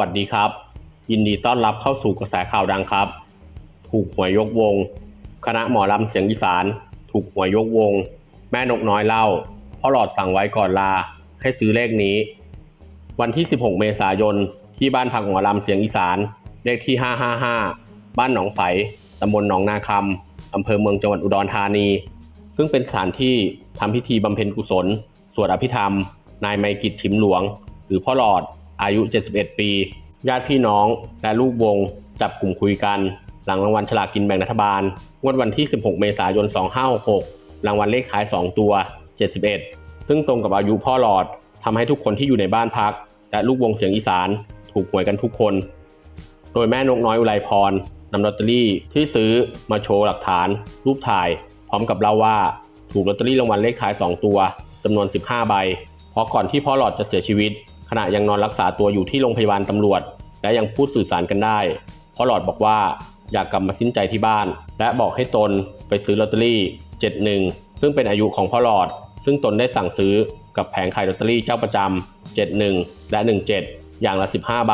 วัสดีครับ ยินดีต้อนรับเข้าสู่กระแสข่าวดังครับ ถูกหวยยกวง คณะหมอลำเสียงอีสาน ถูกหวยยกวง แม่นกน้อยเล่าพ่อหลอดสั่งไว้ก่อนลาให้ซื้อเลขนี้ วันที่ 16 เมษายน ที่บ้านพักหมอลำเสียงอีสาน เลขที่ 555 บ้านหนองใสตำบลหนองนาคำอำเภอเมืองจังหวัดอุดรธานี ซึ่งเป็นสถานที่ทำพิธีบำเพ็ญกุศล สวดอภิธรรม นายไมกิจถิมหลวง หรือพ่อหลอด อายุ 71 ปี ญาติพี่น้องและลูกวง จับกลุ่มคุยกัน หลังรางวัลฉลากกินแบ่งรัฐบาล งวดวันที่ 16 เมษายน 2566 รางวัลเลขท้าย 2 ตัว 71 ซึ่งตรงกับอายุพ่อหลอดทำให้ทุกคนที่อยู่ในบ้านพัก และลูกวงเสียงอีสานถูกหวยกันทุกคน โดยแม่นกน้อยอุไรพรนำลอตเตอรี่ที่ซื้อมาโชว์หลักฐาน รูปถ่าย พร้อมกับเล่าว่าถูกลอตเตอรี่รางวัลเลขท้าย 2 ตัวจำนวน 15 ใบ เพราะก่อนที่พ่อหลอดจะเสียชีวิต ขณะยังนอนรักษาตัวอยู่ที่โรงพยาบาลตำรวจ และยังพูดสื่อสารกันได้พ่อหลอดบอกว่าอยากกลับมาสิ้นใจที่บ้าน และบอกให้ตนไปซื้อลอตเตอรี่ 71 ซึ่งเป็นอายุของพ่อหลอด ซึ่งตนได้สั่งซื้อกับแผงขายลอตเตอรี่เจ้าประจำ71 และ 17 อย่างละ 15 ใบ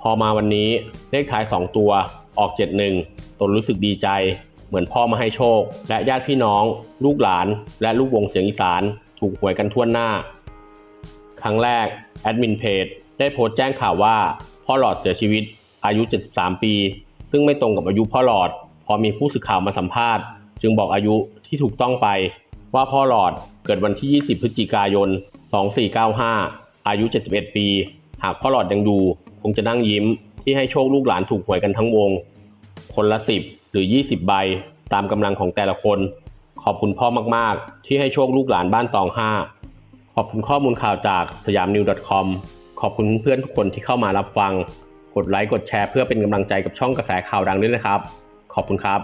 พอมาวันนี้เลขท้าย 2 ตัวออก 71 ตนรู้สึกดีใจ เหมือนพ่อมาให้โชค และญาติพี่น้อง ลูกหลาน และลูกวงเสียงอีสาน ถูกหวยกันทั่วหน้า ครั้งแรกแอดมินเพจได้โพสต์แจ้งข่าวว่าพ่อหลอดเสียชีวิต อายุ 73 ปี ซึ่งไม่ตรงกับอายุพ่อหลอด พอมีผู้สื่อข่าวมาสัมภาษณ์ จึงบอกอายุที่ถูกต้องไป ว่าพ่อหลอดเกิดวันที่ 20 พฤศจิกายน 2495 อายุ 71 ปี หากพ่อหลอดยังดูคงจะนั่งยิ้มที่ให้โชคลูกหลานถูกหวยกันทั้งวง คนละ 10 หรือ 20 ใบ ตามกำลังของแต่ละคน ขอบคุณพ่อมากๆ ที่ให้โชคลูกหลานบ้านตอง5 ขอบคุณข้อมูลข่าวจากสยามนิว .com ขอบคุณเพื่อนทุกคนที่เข้ามารับฟัง กดไลค์กดแชร์เพื่อเป็นกำลังใจกับช่องกระแสข่าวดังด้วยนะครับ ขอบคุณครับ